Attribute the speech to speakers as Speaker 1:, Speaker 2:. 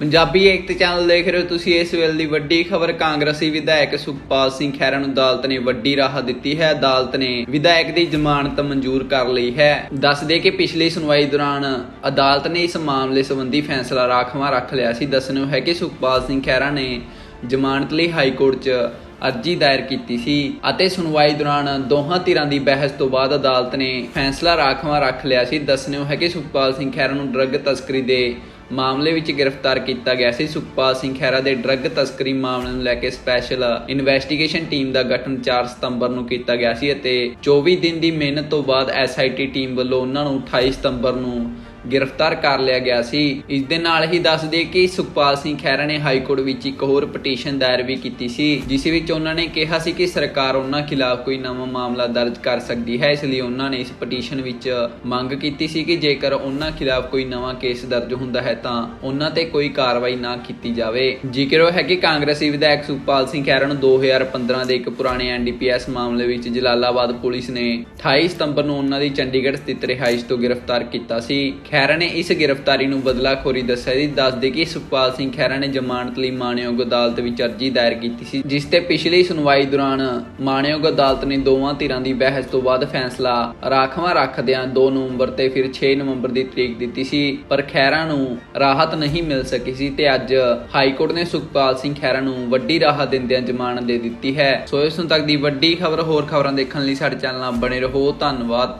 Speaker 1: ਪੰਜਾਬੀ ਏਕਤਾ channel ਦੇਖ ਰਹੇ ਹੋ ਤੁਸੀਂ ਇਸ ਵੇਲੇ ਦੀ ਵੱਡੀ ਖਬਰ। ਕਾਂਗਰਸੀ ਵਿਧਾਇਕ ਸੁਖਪਾਲ ਸਿੰਘ ਖਹਿਰਾ ਨੂੰ ਅਦਾਲਤ ਨੇ ਵੱਡੀ ਰਾਹਤ ਦਿੱਤੀ ਹੈ। ਅਦਾਲਤ ਨੇ ਵਿਧਾਇਕ ਦੀ ਜ਼ਮਾਨਤ ਮਨਜ਼ੂਰ ਕਰ ਲਈ ਹੈ। ਦੱਸ ਦੇ ਕਿ ਪਿਛਲੀ ਸੁਣਵਾਈ ਦੌਰਾਨ ਅਦਾਲਤ ਨੇ ਇਸ ਮਾਮਲੇ ਸੰਬੰਧੀ ਫੈਸਲਾ ਰਾਖਵਾਂ ਰੱਖ ਲਿਆ ਸੀ। ਦੱਸਣਯੋਗ ਹੈ ਕਿ ਸੁਖਪਾਲ ਸਿੰਘ ਖਹਿਰਾ ਨੇ ਜ਼ਮਾਨਤ ਲਈ ਹਾਈ ਕੋਰਟ 'ਚ ਅਰਜੀ ਦਾਇਰ ਕੀਤੀ ਸੀ ਅਤੇ ਸੁਣਵਾਈ ਦੌਰਾਨ ਦੋਹਾਂ ਧਿਰਾਂ ਦੀ ਬਹਿਸ ਤੋਂ ਬਾਅਦ ਅਦਾਲਤ ਨੇ ਫੈਸਲਾ ਰਾਖਵਾਂ ਰੱਖ ਲਿਆ ਸੀ। ਦੱਸਣਯੋਗ ਹੈ ਕਿ ਸੁਖਪਾਲ ਸਿੰਘ ਖਹਿਰਾ ਨੂੰ ਡਰੱਗ ਤਸਕਰੀ ਦੇ ਮਾਮਲੇ ਵਿੱਚ ਗ੍ਰਿਫਤਾਰ ਕੀਤਾ ਗਿਆ ਸੀ। ਸੁਖਪਾਲ ਸਿੰਘ ਖਹਿਰਾ ਦੇ ਡਰੱਗ ਤਸਕਰੀ ਮਾਮਲੇ ਨੂੰ ਲੈ ਕੇ ਸਪੈਸ਼ਲ ਇਨਵੈਸਟੀਗੇਸ਼ਨ ਟੀਮ ਦਾ ਗਠਨ 4 ਸਤੰਬਰ ਨੂੰ ਕੀਤਾ ਗਿਆ ਸੀ ਅਤੇ 24 ਦਿਨ ਦੀ ਮਿਹਨਤ ਤੋਂ ਬਾਅਦ ਐਸਆਈਟੀ ਟੀਮ ਵੱਲੋਂ ਉਹਨਾਂ ਨੂੰ 28 ਸਤੰਬਰ ਨੂੰ ਗ੍ਰਿਫਤਾਰ ਕਰ ਲਿਆ ਗਿਆ ਸੀ। ਇਸ ਦੇ ਨਾਲ ਹੀ ਦੱਸ ਦਈਏ ਕਿ ਸੁਖਪਾਲ ਸਿੰਘ ਖਹਿਰਾ ਨੇ ਹਾਈ ਕੋਰਟ ਵਿੱਚ ਇੱਕ ਹੋਰ ਪਟੀਸ਼ਨ ਦਾਇਰ ਵੀ ਕੀਤੀ ਸੀ, ਜਿਸ ਵਿੱਚ ਉਹਨਾਂ ਨੇ ਕਿਹਾ ਸੀ ਕਿ ਸਰਕਾਰ ਉਹਨਾਂ ਖਿਲਾਫ ਕੋਈ ਨਵਾਂ ਮਾਮਲਾ ਦਰਜ ਕਰ ਸਕਦੀ ਹੈ, ਇਸ ਲਈ ਉਹਨਾਂ ਨੇ ਇਸ ਪਟੀਸ਼ਨ ਵਿੱਚ ਮੰਗ ਕੀਤੀ ਸੀ ਕਿ ਜੇਕਰ ਉਹਨਾਂ ਖਿਲਾਫ ਕੋਈ ਨਵਾਂ ਕੇਸ ਦਰਜ ਹੁੰਦਾ ਹੈ ਤਾਂ ਉਹਨਾਂ ਤੇ ਕੋਈ ਕਾਰਵਾਈ ਨਾ ਕੀਤੀ ਜਾਵੇ। ਜ਼ਿਕਰ ਉਹ ਹੈ ਕਿ ਕਾਂਗਰਸੀ ਵਿਧਾਇਕ ਸੁਖਪਾਲ ਸਿੰਘ ਖਹਿਰਾ ਨੂੰ 2015 ਦੇ ਇੱਕ ਪੁਰਾਣੇ ਐਨਡੀਪੀਐਸ ਮਾਮਲੇ ਵਿੱਚ ਜਲਾਲਾਬਾਦ ਪੁਲਿਸ ਨੇ 28 ਸਤੰਬਰ ਨੂੰ ਉਹਨਾਂ ਦੀ ਚੰਡੀਗੜ੍ਹ ਸਥਿਤ ਰਿਹਾਇਸ਼ ਤੋਂ ਗ੍ਰਿਫਤਾਰ ਕੀਤਾ ਸੀ। ਖਹਿਰਾ ਨੇ ਇਸ ਗ੍ਰਿਫਤਾਰੀ ਨੂੰ ਬਦਲਾਖੋਰੀ ਦੱਸਿਆ ਸੀ। ਦੱਸਦੇ ਕਿ ਸੁਖਪਾਲ ਸਿੰਘ ਖਹਿਰਾ ਨੇ ਜ਼ਮਾਨਤ ਲਈ ਮਾਣਯੋਗ ਅਦਾਲਤ ਵਿੱਚ ਅਰਜੀ ਦਾਇਰ ਕੀਤੀ ਸੀ, ਜਿਸ ਤੇ ਪਿਛਲੀ ਸੁਣਵਾਈ ਦੌਰਾਨ ਮਾਣਯੋਗ ਅਦਾਲਤ ਨੇ ਦੋਵਾਂ ਧਿਰਾਂ ਦੀ ਬਹਿਸ ਤੋਂ ਬਾਅਦ ਫੈਸਲਾ ਰਾਖਵਾਂ ਰੱਖਦਿਆਂ 2 ਨਵੰਬਰ ਤੇ ਫਿਰ 6 ਨਵੰਬਰ ਦੀ ਤਰੀਕ ਦਿੱਤੀ ਸੀ, ਪਰ ਖਹਿਰਾ ਨੂੰ ਰਾਹਤ ਨਹੀਂ ਮਿਲ ਸਕੀ ਸੀ ਤੇ ਅੱਜ ਹਾਈ ਕੋਰਟ ਨੇ ਸੁਖਪਾਲ ਸਿੰਘ ਖਹਿਰਾ ਨੂੰ ਵੱਡੀ ਰਾਹਤ ਦਿੰਦਿਆਂ ਜ਼ਮਾਨਤ ਦੇ ਦਿੱਤੀ ਹੈ। ਸੋ ਇਸ ਨੂੰ ਤੱਕ ਦੀ ਵੱਡੀ ਖਬਰ ਹੋਰ ਖਬਰਾਂ ਦੇਖਣ ਲਈ ਸਾਡੇ ਚੈਨਲ ਨਾਲ ਬਣੇ ਰਹੋ। ਧੰਨਵਾਦ।